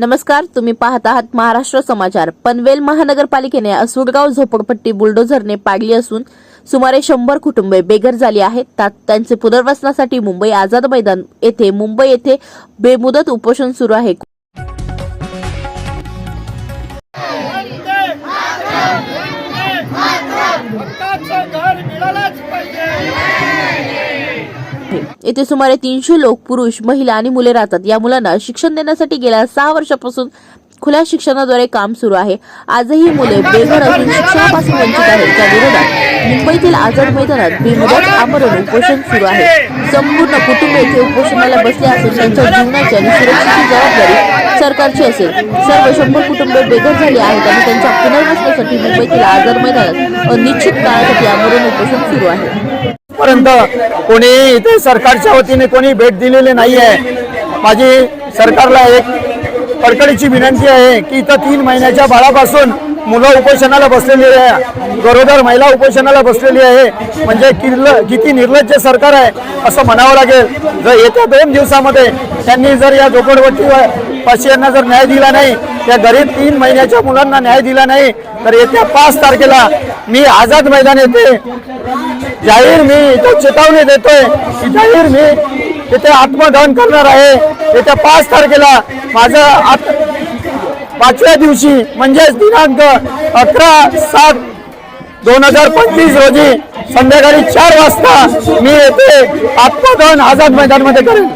नमस्कार तुम्ही पाहत आहात महाराष्ट्र समाचार. पनवेल महानगरपालिकेने असुडगाव झोपडपट्टी बुलडोझरने पाडली असून सुमारे शंभर कुटुंबे बेघर झाली आहेत. त्यात त्यांचे पुनर्वसनासाठी मुंबई आझाद मैदान येथे मुंबई येथे बेमुदत उपोषण सुरू आहे. येथे सुमारे तीनशे लोक पुरुष महिला आणि मुले राहतात. या मुलांना शिक्षण देण्यासाठी गेल्या सहा वर्षापासून खुल्या शिक्षणाद्वारे काम सुरू आहे. आजही मुले बेघर असून शिक्षणापासून वंचित आहेत. त्या विरोधात मुंबईतील आझाद मैदानात बेमुदत आमरण उपोषण सुरू आहे. संपूर्ण कुटुंब येथे उपोषणाला बसले असून त्यांच्या जीवनाची आणि सुरक्षेची जबाबदारी सरकारची असेल. सर्व शंभर कुटुंबे बेघर झाली आहेत आणि त्यांच्या पुनर्वसनासाठी मुंबईतील आझाद मैदानात अनिश्चित काळासाठी आमरण उपोषण सुरू आहे. पर्यंत कोणी इथे सरकारच्या वतीने कोणी भेट दिलेली नाही आहे. माझी सरकारला एक कडकडीची विनंती आहे की इथं तीन महिन्याच्या बाळापासून मुलं उपोषणाला बसलेली आहे. गरोदर महिला उपोषणाला बसलेली आहे. म्हणजे किर्ल किती निर्लज्ज सरकार आहे असं म्हणावं लागेल. जर येत्या दोन दिवसामध्ये त्यांनी जर या झोपडपट्टी यांना जर न्याय दिला नाही त्या गरीब तीन महिन्याच्या मुलांना न्याय दिला नाही तर येत्या पाच तारखेला मी आझाद मैदान येते जाहीर मी इथं चेतावणी देतोय. जाहीर मी इथे आत्मदहन करणार आहे. येत्या पाच तारखेला माझं आत पाचव्या दिवशी म्हणजेच दिनांक अकरा सात दोन हजार पंचवीस रोजी संध्याकाळी चार वाजता मी येथे आत्मदहन आझाद मैदानमध्ये करेन.